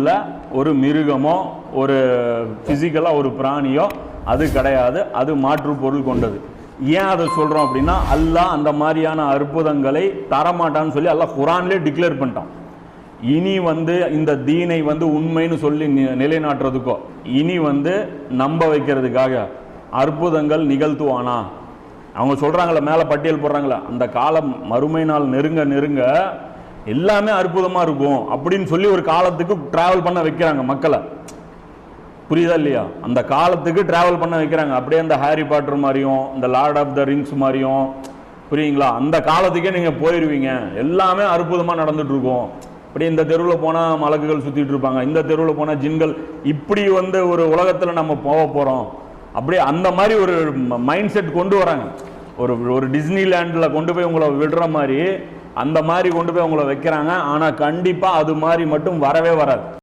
உள்ள ஒரு மிருகமோ ஒரு ஃபிசிக்கலாக ஒரு பிராணியோ அது கிடையாது. அது மாற்று பொருள் கொண்டது. ஏன் அதை சொல்கிறோம் அப்படின்னா அல்லாஹ் அந்த மாதிரியான அற்புதங்களை தரமாட்டான்னு சொல்லி அல்லாஹ் குரான்லேயே டிக்ளேர் பண்ணிட்டான். இனி வந்து இந்த தீனை வந்து உண்மைன்னு சொல்லி நிலைநாட்டுறதுக்கோ இனி வந்து நம்ப வைக்கிறதுக்காக அற்புதங்கள் நிகழ்த்துவானா? அவங்க சொல்கிறாங்களே மேலே பட்டியல் போடுறாங்களே அந்த காலம் மறுமை நாள் நெருங்க நெருங்க எல்லாமே அற்புதமாக இருக்கும் அப்படின்னு சொல்லி ஒரு காலத்துக்கு ட்ராவல் பண்ண வைக்கிறாங்க மக்களை. புரியுதா இல்லையா? அந்த காலத்துக்கு ட்ராவல் பண்ண வைக்கிறாங்க. அப்படியே அந்த ஹாரி பாட்டர் மாதிரியும் இந்த லார்ட் ஆஃப் த ரிங்ஸ் மாதிரியும். புரியுங்களா? அந்த காலத்துக்கே நீங்கள் போயிடுவீங்க எல்லாமே அற்புதமாக நடந்துட்டு இருக்கும். அப்படியே இந்த தெருவில் போனால் மலக்குகள் சுற்றிட்டு இருப்பாங்க. இந்த தெருவில் போனால் ஜின்கள். இப்படி வந்து ஒரு உலகத்தில் நம்ம போக போகிறோம் அப்படியே அந்த மாதிரி ஒரு மைண்ட் செட் கொண்டு வராங்க. ஒரு ஒரு டிஸ்னி லேண்டில் கொண்டு போய் உங்களை விடுற மாதிரி அந்த மாதிரி கொண்டு போய் உங்களை வைக்கிறாங்க. ஆனால் கண்டிப்பாக அது மாதிரி மட்டும் வரவே வராது.